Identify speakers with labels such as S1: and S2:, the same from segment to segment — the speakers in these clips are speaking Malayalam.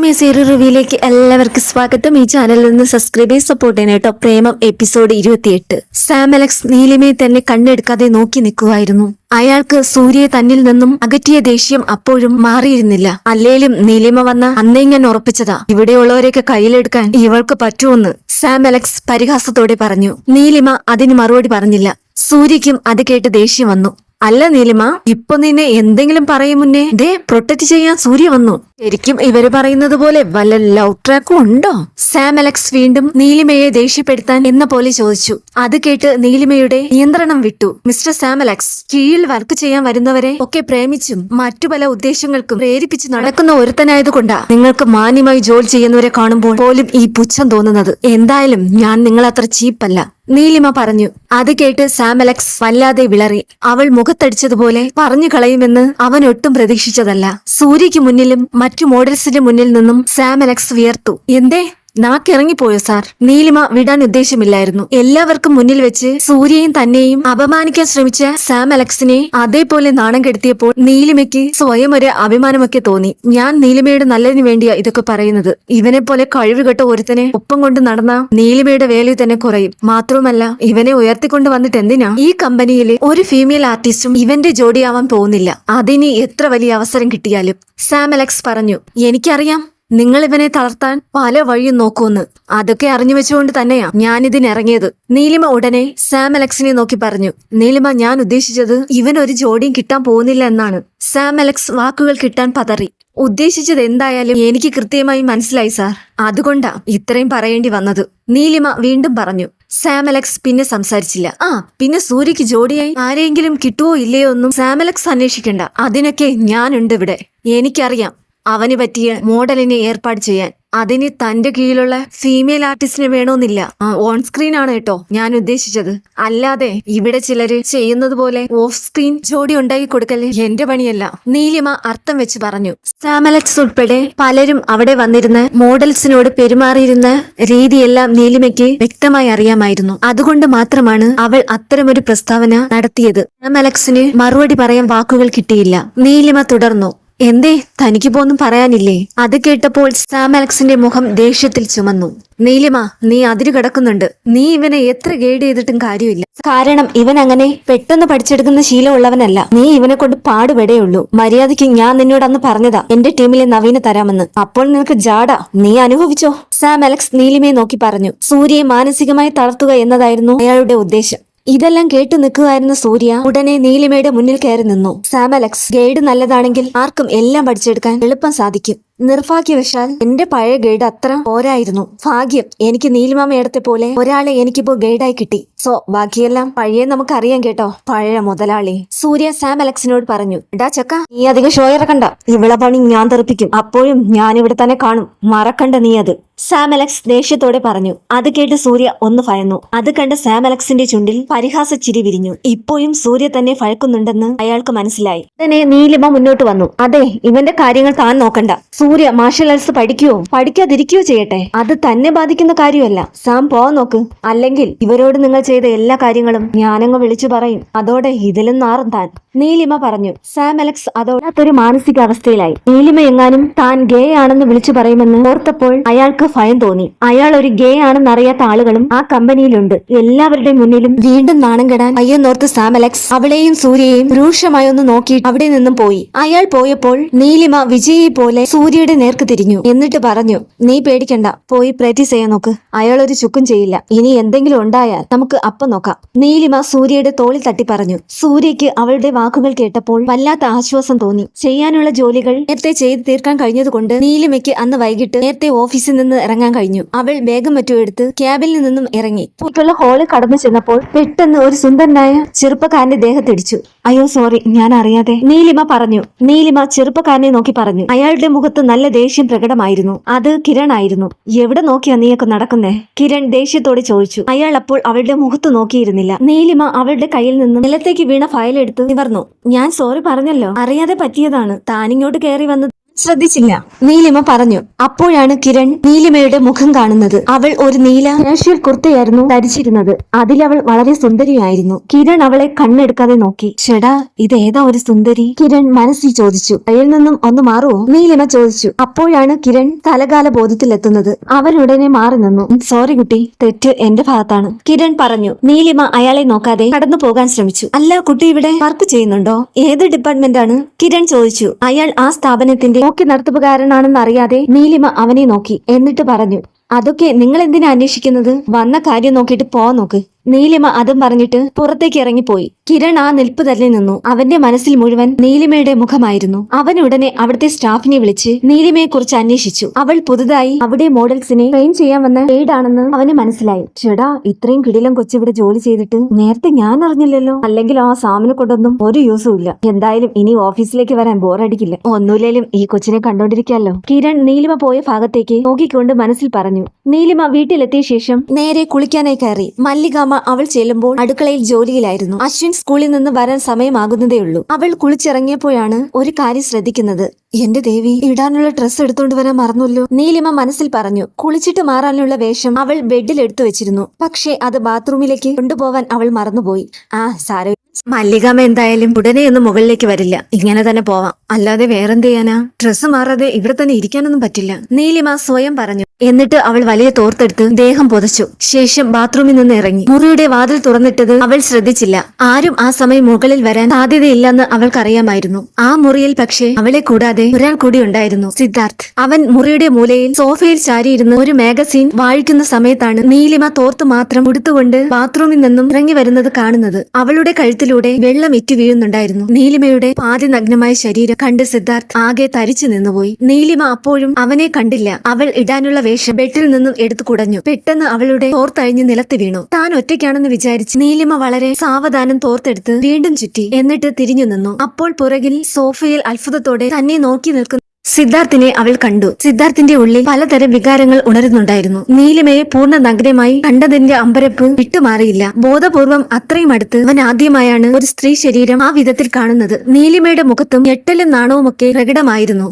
S1: ഭൂമി സീറി റിവ്യൂയിലേക്ക് എല്ലാവർക്കും സ്വാഗതം. ഈ ചാനലിൽ നിന്ന് സബ്സ്ക്രൈബ് ചെയ്ത് സപ്പോർട്ട് ചെയ്യണം കേട്ടോ. പ്രേമം എപ്പിസോഡ് ഇരുപത്തിയെട്ട്. സാം അലക്സ് നീലിമയെ തന്നെ കണ്ണെടുക്കാതെ നോക്കി നിൽക്കുമായിരുന്നു അയാൾക്ക് സൂര്യയെ തന്നിൽ നിന്നും അകറ്റിയ ദേഷ്യം അപ്പോഴും മാറിയിരുന്നില്ല. അല്ലേലും നീലിമ വന്ന അന്നേ ഞാൻ ഉറപ്പിച്ചതാ. ഇവിടെയുള്ളവരെയൊക്കെ കയ്യിലെടുക്കാൻ ഇവൾക്ക് പറ്റുമെന്ന് സാം അലക്സ് പരിഹാസത്തോടെ പറഞ്ഞു. നീലിമ അതിന് മറുപടി പറഞ്ഞില്ല. സൂര്യക്കും അത് കേട്ട് ദേഷ്യം വന്നു. അല്ല നീലിമ ഇപ്പൊ നിന്നെ എന്തെങ്കിലും പറയും മുന്നേ? ദേ പ്രൊട്ടക്ട് ചെയ്യാൻ സൂര്യ വന്നു. ശരിക്കും ഇവർ പറയുന്നത് പോലെ വല്ല ലവ് ട്രാക്കും ഉണ്ടോ? സാം അലക്സ് വീണ്ടും നീലിമയെ ദേഷ്യപ്പെടുത്താൻ എന്ന പോലെ ചോദിച്ചു. അത് കേട്ട് നീലിമയുടെ നിയന്ത്രണം വിട്ടു. മിസ്റ്റർ സാം അലക്സ് കീഴിൽ വർക്ക് ചെയ്യാൻ വരുന്നവരെ ഒക്കെ പ്രേമിച്ചും മറ്റു പല ഉദ്ദേശങ്ങൾക്കും പ്രേരിപ്പിച്ച് നടക്കുന്ന ഒരുത്തനായതുകൊണ്ടാ നിങ്ങൾക്ക് മാന്യമായി ജോലി ചെയ്യുന്നവരെ കാണുമ്പോൾ പോലും ഈ പുച്ഛം തോന്നുന്നത്. എന്തായാലും ഞാൻ നിങ്ങളത്ര ചീപ്പല്ല. നീലിമ പറഞ്ഞു അത് കേട്ട് സാമലക്സ് വല്ലാതെ വിളറി. അവൾ മുഖത്തടിച്ചതുപോലെ പറഞ്ഞു കളയുമെന്ന് അവൻ ഒട്ടും പ്രതീക്ഷിച്ചതല്ല. സൂര്യയ്ക്ക് മുന്നിലും മറ്റു മോഡൽസിന്റെ മുന്നിൽ നിന്നും സാമലക്സ് വിയർത്തു. എന്തേ? നാക്കിറങ്ങിപ്പോയോ സാർ? നീലിമ വിടാൻ ഉദ്ദേശമില്ലായിരുന്നു. എല്ലാവർക്കും മുന്നിൽ വെച്ച് സൂര്യയും തന്നെയും അപമാനിക്കാൻ ശ്രമിച്ച സാം അലക്സിനെ അതേപോലെ നാണം കെടുത്തിയപ്പോൾ നീലിമയ്ക്ക് സ്വയം ഒരു അഭിമാനമൊക്കെ തോന്നി. ഞാൻ നീലിമയുടെ നല്ലതിനു വേണ്ടിയാ ഇതൊക്കെ പറയുന്നത്. ഇവനെ പോലെ കഴിവുകെട്ട ഒരുത്തനെ ഒപ്പം കൊണ്ട് നടന്ന നീലിമയുടെ വേലയിൽ തന്നെ കുറയും. മാത്രവുമല്ല ഇവനെ ഉയർത്തിക്കൊണ്ട് വന്നിട്ട് എന്തിനാ? ഈ കമ്പനിയിലെ ഒരു ഫീമെയിൽ ആർട്ടിസ്റ്റും ഇവന്റെ ജോഡിയാവാൻ പോകുന്നില്ല. അതിനി എത്ര വലിയ അവസരം കിട്ടിയാലും സാം അലക്സ് പറഞ്ഞു എനിക്കറിയാം. നിങ്ങൾ ഇവനെ തളർത്താൻ പല വഴിയും നോക്കുമെന്ന് അതൊക്കെ അറിഞ്ഞു വെച്ചുകൊണ്ട് തന്നെയാ ഞാനിതിനിറങ്ങിയത്. നീലിമ ഉടനെ സാം അലക്സിനെ നോക്കി പറഞ്ഞു. നീലിമ ഞാൻ ഉദ്ദേശിച്ചത് ഇവൻ ഒരു ജോഡിയും കിട്ടാൻ പോകുന്നില്ല എന്നാണ്. സാം അലക്സ് വാക്കുകൾ കിട്ടാൻ പതറി. ഉദ്ദേശിച്ചത് എന്തായാലും എനിക്ക് കൃത്യമായി മനസ്സിലായി സാർ. അതുകൊണ്ടാ ഇത്രയും പറയേണ്ടി വന്നത്. നീലിമ വീണ്ടും പറഞ്ഞു. സാം അലക്സ് പിന്നെ സംസാരിച്ചില്ല. ആ പിന്നെ സൂര്യക്ക് ജോഡിയായി ആരെങ്കിലും കിട്ടുവോ ഇല്ലയോ ഒന്നും സാമലക്സ് അന്വേഷിക്കണ്ട. അതിനൊക്കെ ഞാനുണ്ട് ഇവിടെ. എനിക്കറിയാം. അവന് പറ്റിയ മോഡലിനെ ഏർപ്പാട് ചെയ്യാൻ. അതിന് തന്റെ കീഴിലുള്ള ഫീമെയിൽ ആർട്ടിസ്റ്റിനെ വേണമെന്നില്ല ഓൺ സ്ക്രീൻ ആണ് കേട്ടോ ഞാൻ ഉദ്ദേശിച്ചത്. അല്ലാതെ ഇവിടെ ചിലര് ചെയ്യുന്നത് പോലെ ഓഫ് സ്ക്രീൻ ജോഡി ഉണ്ടാക്കി കൊടുക്കൽ എന്റെ പണിയല്ല. നീലിമ അർത്ഥം വെച്ച് പറഞ്ഞു. സാമലക്സ് ഉൾപ്പെടെ പലരും അവിടെ വന്നിരുന്ന മോഡൽസിനോട് പെരുമാറിയിരുന്ന രീതിയെല്ലാം നീലിമയ്ക്ക് വ്യക്തമായി അറിയാമായിരുന്നു. അതുകൊണ്ട് മാത്രമാണ് അവൾ അത്തരമൊരു പ്രസ്താവന നടത്തിയത്. സാമലക്സിന് മറുപടി പറയാൻ വാക്കുകൾ കിട്ടിയില്ല. നീലിമ തുടർന്നു. എന്തേ തനിക്ക് പോന്നും പറയാനില്ലേ? അത് കേട്ടപ്പോൾ സാം അലക്സിന്റെ മുഖം ദേഷ്യത്തിൽ ചുമന്നു. നീലിമ നീ അതിര് കിടക്കുന്നുണ്ട്. നീ ഇവനെ എത്ര ഗൈഡ് ചെയ്തിട്ടും കാര്യമില്ല. കാരണം ഇവൻ അങ്ങനെ പെട്ടെന്ന് പഠിച്ചെടുക്കുന്ന ശീലമുള്ളവനല്ല നീ ഇവനെ കൊണ്ട് പാടുപെടേയുള്ളൂ. മര്യാദയ്ക്ക് ഞാൻ നിന്നോട് അന്ന് പറഞ്ഞതാ. എന്റെ ടീമിലെ നവീന തരാമെന്ന്. അപ്പോൾ നിനക്ക് ജാട നീ അനുഭവിച്ചോ? സാം അലക്സ് നീലിമയെ നോക്കി പറഞ്ഞു. സൂര്യയെ മാനസികമായി തളർത്തുക എന്നതായിരുന്നു അയാളുടെ ഉദ്ദേശം. ഇതെല്ലാം കേട്ടു നിൽക്കുകയായിരുന്ന സൂര്യ ഉടനെ നീലിമയുടെ മുന്നിൽ കയറി നിന്നു. സാം അലക്സ് ഗൈഡ് നല്ലതാണെങ്കിൽ ആർക്കും എല്ലാം പഠിച്ചെടുക്കാൻ എളുപ്പം സാധിക്കും. നിർഭാഗ്യവശാൽ എന്റെ പഴയ ഗൈഡ് അത്ര പോരായിരുന്നു. ഭാഗ്യം എനിക്ക് നീലിമ മേടത്തെ പോലെ ഒരാളെ എനിക്കിപ്പോ ഗൈഡായി കിട്ടി. സോ ബാക്കിയെല്ലാം പഴയ നമുക്കറിയാം കേട്ടോ. പഴയ മുതലാളി. സൂര്യ സാം അലക്സിനോട് പറഞ്ഞു ഡാ ചക്ക നീ അധികം ഷോ ഇറക്കണ്ട. ഇവിള പണി ഞാൻ തെറിപ്പിക്കും. അപ്പോഴും ഞാൻ ഇവിടെ തന്നെ കാണും. മറക്കണ്ട നീ അത്. സാം അലക്സ് ദേഷ്യത്തോടെ പറഞ്ഞു അത് കേട്ട് സൂര്യ ഒന്ന് ഭയന്നു. അത് കണ്ട് സാം അലക്സിന്റെ ചുണ്ടിൽ പരിഹാസ ചിരി വിരിഞ്ഞു. ഇപ്പോഴും സൂര്യ തന്നെ ഭയക്കുന്നുണ്ടെന്ന് അയാൾക്ക് മനസ്സിലായി. തന്നെ നീലിമ മുന്നോട്ട് വന്നു. അതെ ഇവന്റെ കാര്യങ്ങൾ താൻ നോക്കണ്ട. സൂര്യ മാർഷൽ ആർട്സ് പഠിക്കുകയോ പഠിക്കാതിരിക്കുകയോ ചെയ്യട്ടെ. അത് തന്നെ ബാധിക്കുന്ന കാര്യമല്ല. സാം പോവാൻ നോക്ക്. അല്ലെങ്കിൽ ഇവരോട് നിങ്ങൾ ചെയ്ത എല്ലാ കാര്യങ്ങളും ഞാനങ്ങ് വിളിച്ചു പറയും. അതോടെ ഇതിലും നാറും താൻ. നീലിമ പറഞ്ഞു. Sam Alex അതോടൊരു മാനസികാവസ്ഥയിലായി. നീലിമ എങ്ങാനും താൻ ഗേ ആണെന്ന് വിളിച്ചു പറയുമെന്ന് ഓർത്തപ്പോൾ അയാൾക്ക് ഭയം തോന്നി. അയാൾ ഒരു ഗേ ആണെന്ന് അറിയാത്ത ആളുകളും ആ കമ്പനിയിലുണ്ട്. എല്ലാവരുടെ മുന്നിലും വീണ്ടും നാണം കെടാൻ അയ്യെന്നോർത്ത് സാം അലക്സ് അവളെയും സൂര്യയെയും രൂക്ഷമായി ഒന്ന് നോക്കി അവിടെ നിന്നും പോയി. അയാൾ പോയപ്പോൾ നീലിമ വിജയെ പോലെ സൂര്യയുടെ നേർക്ക് തിരിഞ്ഞു. എന്നിട്ട് പറഞ്ഞു നീ പേടിക്കണ്ട. പോയി പ്രാക്ടീസ് ചെയ്യാൻ നോക്ക്. അയാൾ ഒരു ചുക്കും ചെയ്യില്ല. ഇനി എന്തെങ്കിലും ഉണ്ടായാൽ നമുക്ക് അപ്പം നോക്കാം. നീലിമ സൂര്യയുടെ തോളിൽ തട്ടി പറഞ്ഞു. സൂര്യയ്ക്ക് അവളുടെ വാക്കുകൾ കേട്ടപ്പോൾ വല്ലാത്ത ആശ്വാസം തോന്നി. ചെയ്യാനുള്ള ജോലികൾ നേരത്തെ ചെയ്തു തീർക്കാൻ കഴിഞ്ഞതുകൊണ്ട് നീലിമയ്ക്ക് അന്ന് വൈകിട്ട് നേരത്തെ ഓഫീസിൽ നിന്ന് ഇറങ്ങാൻ കഴിഞ്ഞു. അവൾ വേഗം മറ്റും എടുത്ത് ക്യാബിൽ നിന്നും ഇറങ്ങി. ഇപ്പോഴുള്ള ഹോളിൽ കടന്നു ചെന്നപ്പോൾ പെട്ടെന്ന് ഒരു സുന്ദരനായ ചെറുപ്പക്കാരന്റെ ദേഹത്തിടിച്ചു അയ്യോ സോറി ഞാൻ അറിയാതെ നീലിമ പറഞ്ഞു. നീലിമ ചെറുപ്പക്കാരനെ നോക്കി പറഞ്ഞു. അയാളുടെ മുഖത്ത് നല്ല ദേഷ്യം പ്രകടമായിരുന്നു. അത് കിരൺ ആയിരുന്നു. എവിടെ നോക്കിയാ നീയൊക്കെ നടക്കുന്നേ? കിരൺ ദേഷ്യത്തോടെ ചോദിച്ചു. അയാൾ അപ്പോൾ അവളുടെ മുഖത്ത് നോക്കിയിരുന്നില്ല. നീലിമ അവളുടെ കയ്യിൽ നിന്ന് നിലത്തേക്ക് വീണ ഫയൽ എടുത്ത് നിവർന്നു. ഞാൻ സോറി പറഞ്ഞല്ലോ. അറിയാതെ പറ്റിയതാണ്. താനിങ്ങോട്ട് കയറി വന്ന് ശ്രദ്ധിച്ചില്ല. നീലിമ പറഞ്ഞു അപ്പോഴാണ് കിരൺ നീലിമയുടെ മുഖം കാണുന്നത്. അവൾ ഒരു നീല കാഷ്വൽ കുർത്തയായിരുന്നു ധരിച്ചിരുന്നത്. അതിലവൾ വളരെ സുന്ദരിയായിരുന്നു. കിരൺ അവളെ കണ്ണെടുക്കാതെ നോക്കി. ഷെടാ ഏതാ ഒരു സുന്ദരി? കിരൺ മനസ്സിൽ ചോദിച്ചു. കയ്യിൽ നിന്നും ഒന്ന് മാറുവോ? നീലിമ ചോദിച്ചു. അപ്പോഴാണ് കിരൺ തലകാല ബോധത്തിലെത്തുന്നത്. അവൻ ഉടനെ മാറി നിന്നു. സോറി കുട്ടി. തെറ്റ് എന്റെ ഭാഗത്താണ്. കിരൺ പറഞ്ഞു. നീലിമ അയാളെ നോക്കാതെ കടന്നു പോകാൻ ശ്രമിച്ചു. അല്ല കുട്ടി ഇവിടെ വർക്ക് ചെയ്യുന്നുണ്ടോ? ഏത് ഡിപ്പാർട്ട്മെന്റ് ആണ് കിരൺ ചോദിച്ചു. അയാൾ ആ സ്ഥാപനത്തിന്റെ നോക്കി നടത്തുപകാരനാണെന്ന് അറിയാതെ നീലിമ അവനെ നോക്കി എന്നിട്ട് പറഞ്ഞു അതൊക്കെ നിങ്ങൾ എന്തിനാ അന്വേഷിക്കുന്നത്? വന്ന കാര്യം നോക്കിയിട്ട് പോ നോക്ക്. നീലിമ അതും പറഞ്ഞിട്ട് പുറത്തേക്ക് ഇറങ്ങിപ്പോയി. കിരൺ ആ നിൽപ്പ് തന്നെ നിന്നു. അവന്റെ മനസ്സിൽ മുഴുവൻ നീലിമയുടെ മുഖമായിരുന്നു. അവൻ ഉടനെ അവിടുത്തെ സ്റ്റാഫിനെ വിളിച്ച് നീലിമയെ കുറിച്ച് അന്വേഷിച്ചു. അവൾ പുതുതായി അവിടെ മോഡൽസിനെ ട്രെയിൻ ചെയ്യാൻ വന്ന ഏടാണെന്ന് അവന് മനസ്സിലായി. ചേടാ ഇത്രയും കിടിലം കൊച്ചിവിടെ ജോലി ചെയ്തിട്ട് നേരത്തെ ഞാൻ അറിഞ്ഞില്ലല്ലോ. അല്ലെങ്കിൽ ആ സാമിനെ കൊണ്ടൊന്നും ഒരു യൂസും ഇല്ല. എന്തായാലും ഇനി ഓഫീസിലേക്ക് വരാൻ ബോറടിക്കില്ല ഒന്നുമില്ലേലും ഈ കൊച്ചിനെ കണ്ടോണ്ടിരിക്കാമല്ലോ കിരൺ നീലിമ പോയ ഭാഗത്തേക്ക് നോക്കിക്കൊണ്ട് മനസ്സിൽ പറഞ്ഞു. നീലിമ വീട്ടിലെത്തിയ ശേഷം നേരെ കുളിക്കാനായി കയറി. മല്ലികാമ അവൾ ചെല്ലുമ്പോൾ അടുക്കളയിൽ ജോലിയിലായിരുന്നു. അശ്വിൻ സ്കൂളിൽ നിന്ന് വരാൻ സമയമാകുന്നതേയുള്ളൂ. അവൾ കുളിച്ചിറങ്ങിയപ്പോഴാണ് ഒരു കാര്യം ശ്രദ്ധിക്കുന്നത്. എന്റെ ദേവി ഇടാനുള്ള ഡ്രസ്സ് എടുത്തോണ്ട് വരാൻ മറന്നല്ലോ. നീലിമ മനസ്സിൽ പറഞ്ഞു. കുളിച്ചിട്ട് മാറാനുള്ള വേഷം അവൾ ബെഡിൽ എടുത്തു വെച്ചിരുന്നു. പക്ഷേ അത് ബാത്റൂമിലേക്ക് കൊണ്ടുപോവാൻ അവൾ മറന്നുപോയി. ആ സാര മല്ലികാമ എന്തായാലും ഉടനെ ഒന്നും മുകളിലേക്ക് വരില്ല. ഇങ്ങനെ തന്നെ പോവാം. അല്ലാതെ വേറെന്ത് ചെയ്യാനാ? ഡ്രസ്സ് മാറാതെ ഇവിടെ തന്നെ ഇരിക്കാനൊന്നും പറ്റില്ല. നീലിമ സ്വയം പറഞ്ഞു. എന്നിട്ട് അവൾ വലിയ തോർത്തെടുത്ത് ദേഹം പുതച്ചു. ശേഷം ബാത്റൂമിൽ നിന്ന് ഇറങ്ങി. മുറിയുടെ വാതിൽ തുറന്നിട്ടത് അവൾ ശ്രദ്ധിച്ചില്ല. ആരും ആ സമയം മുകളിൽ വരാൻ സാധ്യതയില്ലെന്ന് അവൾക്കറിയാമായിരുന്നു. ആ മുറിയിൽ പക്ഷേ അവളെ കൂടാതെ ഒരാൾ കൂടി ഉണ്ടായിരുന്നു സിദ്ധാർത്ഥ്. അവൻ മുറിയുടെ മൂലയിൽ സോഫയിൽ ചാരിയിരുന്ന് ഒരു മാഗസീൻ വായിക്കുന്ന സമയത്താണ് നീലിമ തോർത്ത് മാത്രം ഉടുത്തുകൊണ്ട് ബാത്റൂമിൽ നിന്നും ഇറങ്ങി വരുന്നത് കാണുന്നത്. അവളുടെ കഴുത്തിലൂടെ വെള്ളം ഇറ്റു വീഴുന്നുണ്ടായിരുന്നു. നീലിമയുടെ പാതി നഗ്നമായ ശരീരം കണ്ട് സിദ്ധാർത്ഥ് ആകെ തരിച്ചു നിന്നുപോയി. നീലിമ അപ്പോഴും അവനെ കണ്ടില്ല. അവൾ ഇടാനുള്ള വേഷം ബെഡിൽ നിന്നും എടുത്തു കുടഞ്ഞു. പെട്ടെന്ന് അവളുടെ തോർത്തഴിഞ്ഞ് നിലത്ത് വീണു. താൻ ഒറ്റയ്ക്കാണെന്ന് വിചാരിച്ച് നീലിമ വളരെ സാവധാനം തോർത്തെടുത്ത് വീണ്ടും ചുറ്റി. എന്നിട്ട് തിരിഞ്ഞു നിന്നു. അപ്പോൾ പുറകിൽ സോഫയിൽ അത്ഭുതത്തോടെ തന്നെ നോക്കി നിൽക്കുന്ന സിദ്ധാർത്ഥിനെ അവൾ കണ്ടു. സിദ്ധാർത്ഥിന്റെ ഉള്ളിൽ പലതരം വികാരങ്ങൾ ഉണരുന്നുണ്ടായിരുന്നു. നീലിമയെ പൂർണ നഗ്നമായി കണ്ടതിന്റെ അമ്പരപ്പ് വിട്ടുമാറിയില്ല. ബോധപൂർവം അത്രയും അടുത്ത് അവൻ ആദ്യമായാണ് ഒരു സ്ത്രീ ശരീരം ആ വിധത്തിൽ കാണുന്നത്. നീലിമയുടെ മുഖത്തും ഞെട്ടലും നാണവുമൊക്കെ പ്രകടമായിരുന്നു.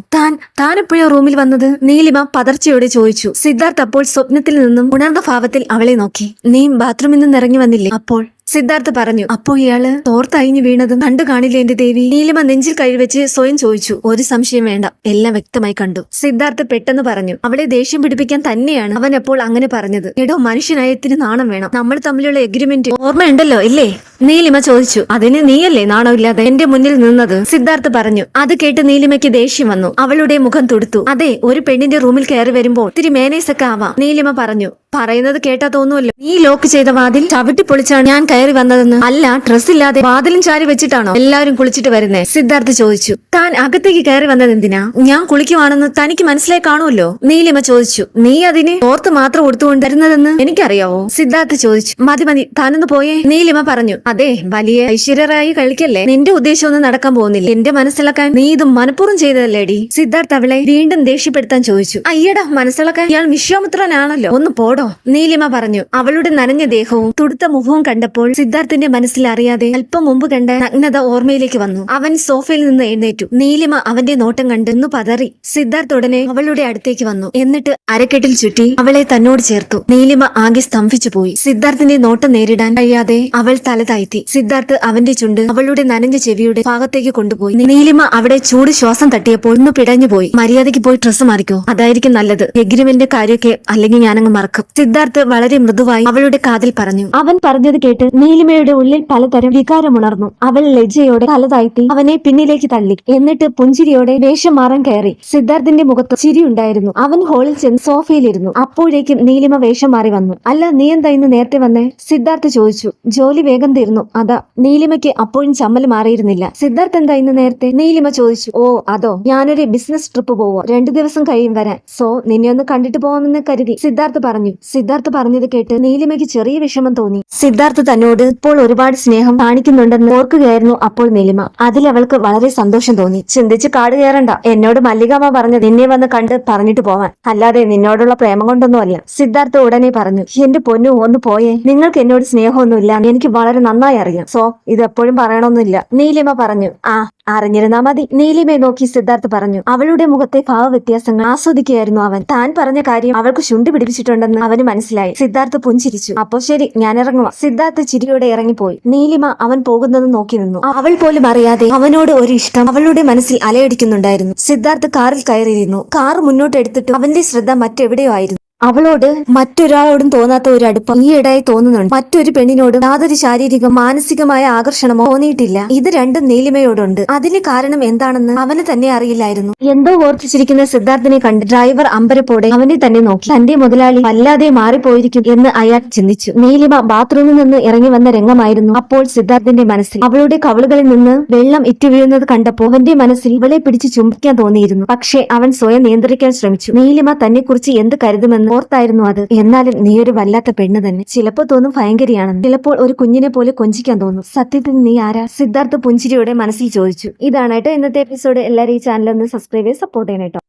S1: താൻ എപ്പോഴോ റൂമിൽ വന്നത്? നീലിമ പതർച്ചയോടെ ചോദിച്ചു. സിദ്ധാർത്ഥ് അപ്പോൾ സ്വപ്നത്തിൽ നിന്നും ഉണർന്ന ഭാവത്തിൽ അവളെ നോക്കി. നീ ബാത്റൂമിൽ നിന്ന് ഇറങ്ങി വന്നില്ലേ? അപ്പോൾ സിദ്ധാർത്ഥ് പറഞ്ഞു അപ്പോ ഇയാൾ തോർത്തഴിഞ്ഞു വീണതും കണ്ടു കാണില്ലേ എന്റെ ദേവി? നീലിമ നെഞ്ചിൽ കഴിവെച്ച് സ്വയം ചോദിച്ചു ഒരു സംശയം വേണ്ട എല്ലാം വ്യക്തമായി കണ്ടു. സിദ്ധാർത്ഥ പെട്ടെന്ന് പറഞ്ഞു അവളെ ദേഷ്യം പിടിപ്പിക്കാൻ തന്നെയാണ് അവൻ അപ്പോൾ അങ്ങനെ പറഞ്ഞത്. എടോ മനുഷ്യനായത്തിന് നാണം വേണം. നമ്മൾ തമ്മിലുള്ള എഗ്രിമെന്റ് ഓർമ്മയുണ്ടല്ലോ ഇല്ലേ? നീലിമ ചോദിച്ചു അതിന് നീയല്ലേ നാണമില്ലാതെ എന്റെ മുന്നിൽ നിന്നത്? സിദ്ധാർത്ഥ പറഞ്ഞു അത് കേട്ട് നീലിമയ്ക്ക് ദേഷ്യം വന്നു. അവളുടെ മുഖം തുടുത്തു. അതെ ഒരു പെണ്ണിന്റെ റൂമിൽ കയറി വരുമ്പോൾ ഇത്തിരി മേനേസൊക്കെ ആവാം. നീലിമ പറഞ്ഞു പറയുന്നത് കേട്ടാ തോന്നുമല്ലോ. നീ ലോക്ക് ചെയ്ത വാതിൽ ചവിട്ടി പൊളിച്ചാണ് ഞാൻ കയറി വന്നതെന്ന്? അല്ല ഡ്രസ് ഇല്ലാതെ വാതിലും ചാരി വെച്ചിട്ടാണോ എല്ലാവരും കുളിച്ചിട്ട് വരുന്നേ? സിദ്ധാർത്ഥ് ചോദിച്ചു. താൻ അകത്തേക്ക് കയറി വന്നത് എന്തിനാ ഞാൻ കുളിക്കുവാണെന്ന് തനിക്ക് മനസ്സിലായി കാണുമല്ലോ. നീലിമ ചോദിച്ചു. നീ അതിന് ഓർത്ത് മാത്രം കൊടുത്തുകൊണ്ട് വരുന്നതെന്ന് എനിക്കറിയാവോ? സിദ്ധാർത്ഥ് ചോദിച്ചു. മതി മതി താനൊന്ന് പോയേ. നീലിമ പറഞ്ഞു. അതെ വലിയ ഐശ്വര്യറായി കളിക്കല്ലേ? നിന്റെ ഉദ്ദേശമൊന്നും നടക്കാൻ പോകുന്നില്ല. എന്റെ മനസ്സിലാക്കാൻ നീ ഇത് മനഃപൂർവം ചെയ്തതല്ലേടി? സിദ്ധാർത്ഥ് അവളെ വീണ്ടും ദേഷ്യപ്പെടുത്താൻ ചോദിച്ചു. അയ്യടാ മനസ്സിലാക്കാൻ ഇയാൾ വിശ്വാമിത്രനാണല്ലോ. ഒന്ന് പോടോ. നീലിമ പറഞ്ഞു. അവളുടെ നനഞ്ഞ ദേഹവും തുടുത്ത മുഖവും കണ്ടപ്പോൾ സിദ്ധാർത്ഥിന്റെ മനസ്സിൽ അറിയാതെ അല്പം മുമ്പ് കണ്ട നഗ്നത ഓർമ്മയിലേക്ക് വന്നു. അവൻ സോഫയിൽ നിന്ന് എഴുന്നേറ്റു. നീലിമ അവന്റെ നോട്ടം കണ്ട് പതറി സിദ്ധാർത്ഥ് ഉടനെ അവളുടെ അടുത്തേക്ക് വന്നു. എന്നിട്ട് അരക്കെട്ടിൽ ചുറ്റി അവളെ തന്നോട് ചേർത്തു. നീലിമ ആകെ സ്തംഭിച്ചു പോയി. സിദ്ധാർത്ഥിന്റെ നോട്ടം നേരിടാൻ കഴിയാതെ അവൾ തല താഴ്ത്തി. സിദ്ധാർത്ഥ് അവന്റെ ചുണ്ട് അവളുടെ നനഞ്ഞ ചെവിയുടെ ഭാഗത്തേക്ക് കൊണ്ടുപോയി. നീലിമ അവിടെ ചൂട് ശ്വാസം തട്ടിയപ്പോൾ ഒന്ന് പിടഞ്ഞു പോയി. മര്യാദയ്ക്ക് പോയി ഡ്രസ്സ് മാറിക്കോ. അതായിരിക്കും നല്ലത്. എഗ്രിമെന്റ് കാര്യമൊക്കെ അല്ലെങ്കിൽ ഞാനങ്ങ് മറക്കും. സിദ്ധാർത്ഥ് വളരെ മൃദുവായി അവളുടെ കാതിൽ പറഞ്ഞു. അവൻ പറഞ്ഞത് കേട്ട് നീലിമയുടെ ഉള്ളിൽ പലതരം വികാരമുണർന്നു അവൾ ലജ്ജയോടെ തലതാഴ്ത്തി അവനെ പിന്നിലേക്ക് തള്ളി. എന്നിട്ട് പുഞ്ചിരിയോടെ വേഷം മാറാൻ കയറി. സിദ്ധാർത്ഥിന്റെ മുഖത്ത് ചിരിയുണ്ടായിരുന്നു അവൻ ഹോളിൽ ചെന്ന് സോഫയിലിരുന്നു. അപ്പോഴേക്കും നീലിമ വേഷം മാറി വന്നു. അല്ല നീ എന്താ ഇന്ന് നേരത്തെ വന്നേ? സിദ്ധാർത്ഥ ചോദിച്ചു. ജോലി വേഗം തീർന്നു. അതാ. നീലിമയ്ക്ക് അപ്പോഴും ചമ്മൽ മാറിയിരുന്നില്ല. സിദ്ധാർത്ഥ എന്താ ഇന്ന് നേരത്തെ? നീലിമ ചോദിച്ചു. ഓ അതോ. ഞാനൊരു ബിസിനസ് ട്രിപ്പ് പോവോ. രണ്ടു ദിവസം കഴിയും വരാൻ. സോ നിന്നെ ഒന്ന് കണ്ടിട്ട് പോവാമെന്ന് കരുതി. സിദ്ധാർത്ഥ് പറഞ്ഞു. സിദ്ധാർത്ഥ് പറഞ്ഞത് കേട്ട് നീലിമയ്ക്ക് ചെറിയ വിഷമം തോന്നി. സിദ്ധാർത്ഥ് തന്നോട് ഇപ്പോൾ ഒരുപാട് സ്നേഹം കാണിക്കുന്നുണ്ടെന്ന് ഓർക്കുകയായിരുന്നു അപ്പോൾ മെലിമ. അതിൽ അവൾക്ക് വളരെ സന്തോഷം തോന്നി. ചിന്തിച്ച് കാട് കയറണ്ട. എന്നോട് മല്ലികാമ പറഞ്ഞു നിന്നെ വന്ന് കണ്ട് പറഞ്ഞിട്ട് പോവാൻ. അല്ലാതെ നിന്നോടുള്ള പ്രേമം കൊണ്ടൊന്നുമല്ല. സിദ്ധാർത്ഥ ഉടനെ പറഞ്ഞു എന്റെ പൊന്നു ഒന്ന് പോയേ. നിങ്ങൾക്ക് എന്നോട് സ്നേഹമൊന്നുമില്ല. എനിക്ക് വളരെ നന്നായി അറിയാം. സോ ഇത് എപ്പോഴും പറയണമെന്നില്ല നീലിമ പറഞ്ഞു ആ അറിഞ്ഞിരുന്നാ മതി. നീലിമയെ നോക്കി സിദ്ധാർത്ഥ് പറഞ്ഞു. അവളുടെ മുഖത്തെ ഭാവവ്യത്യാസങ്ങൾ ആസ്വദിക്കുകയായിരുന്നു അവൻ. താൻ പറഞ്ഞ കാര്യം അവൾക്ക് ശുണ്ടി പിടിപ്പിച്ചിട്ടുണ്ടെന്ന് അവന് മനസ്സിലായി. സിദ്ധാർത്ഥ് പുഞ്ചിരിച്ചു. അപ്പോ ശരി ഞാൻ ഇറങ്ങുക സിദ്ധാർത്ഥ് ചിരിയോടെ ഇറങ്ങിപ്പോയി. നീലിമ അവൻ പോകുന്നത് നോക്കി നിന്നു. അവൾ പോലും അറിയാതെ അവനോട് ഒരു ഇഷ്ടം അവളുടെ മനസ്സിൽ അലയടിക്കുന്നുണ്ടായിരുന്നു. സിദ്ധാർത്ഥ് കാറിൽ കയറിയിരുന്നു. കാർ മുന്നോട്ട് എടുത്തിട്ട് അവന്റെ ശ്രദ്ധ മറ്റെവിടെയോ ആയിരുന്നു. അവളോട് മറ്റൊരാളോടും തോന്നാത്ത ഒരു അടുപ്പം ഈയിടെയായി തോന്നുന്നുണ്ട്. മറ്റൊരു പെണ്ണിനോടും യാതൊരു ശാരീരിക മാനസികമായ ആകർഷണമോ തോന്നിയിട്ടില്ല. ഇത് രണ്ടും നീലിമയോടുണ്ട്. അതിന് കാരണം എന്താണെന്ന് അവന് തന്നെ അറിയില്ലായിരുന്നു. എന്തോ ഓർപ്പിച്ചിരിക്കുന്ന സിദ്ധാർത്ഥിനെ കണ്ട് ഡ്രൈവർ അമ്പരപ്പോടെ അവനെ തന്നെ നോക്കി. തന്റെ മുതലാളി വല്ലാതെ മാറിപ്പോയിരിക്കും എന്ന് അയാൾ ചിന്തിച്ചു. നീലിമ ബാത്റൂമിൽ നിന്ന് ഇറങ്ങി വന്ന രംഗമായിരുന്നു. അപ്പോൾ സിദ്ധാർത്ഥിന്റെ മനസ്സിൽ അവളുടെ കവളുകളിൽ നിന്ന് വെള്ളം ഇറ്റുവീഴുന്നത് കണ്ടപ്പോൾ അവന്റെ മനസ്സിൽ ഇവളെ പിടിച്ച് ചുംബിക്കാൻ തോന്നിയിരുന്നു. പക്ഷേ അവൻ സ്വയം നിയന്ത്രിക്കാൻ ശ്രമിച്ചു. നീലിമ തന്നെ കുറിച്ച് എന്ത് കരുതുമെന്ന് ഓർത്തായിരുന്നു അത്. എന്നാലും നീ ഒരു വല്ലാത്ത പെണ്ണ് തന്നെ. ചിലപ്പോൾ തോന്നും ഭയങ്കരിയാണെന്ന്. ചിലപ്പോൾ ഒരു കുഞ്ഞിനെ പോലെ കൊഞ്ചിക്കാൻ തോന്നും. സത്യത്തിൽ നീ ആരാ? സിദ്ധാർത്ഥ പുഞ്ചിരിയോടെ മനസ്സിൽ ചോദിച്ചു. ഇതാണ് കേട്ടോ ഇന്നത്തെ എപ്പിസോഡ് എല്ലാവരും ഈ ചാനൽ ഒന്ന് സബ്സ്ക്രൈബ് ചെയ്ത് സപ്പോർട്ട് ചെയ്യണം കേട്ടോ.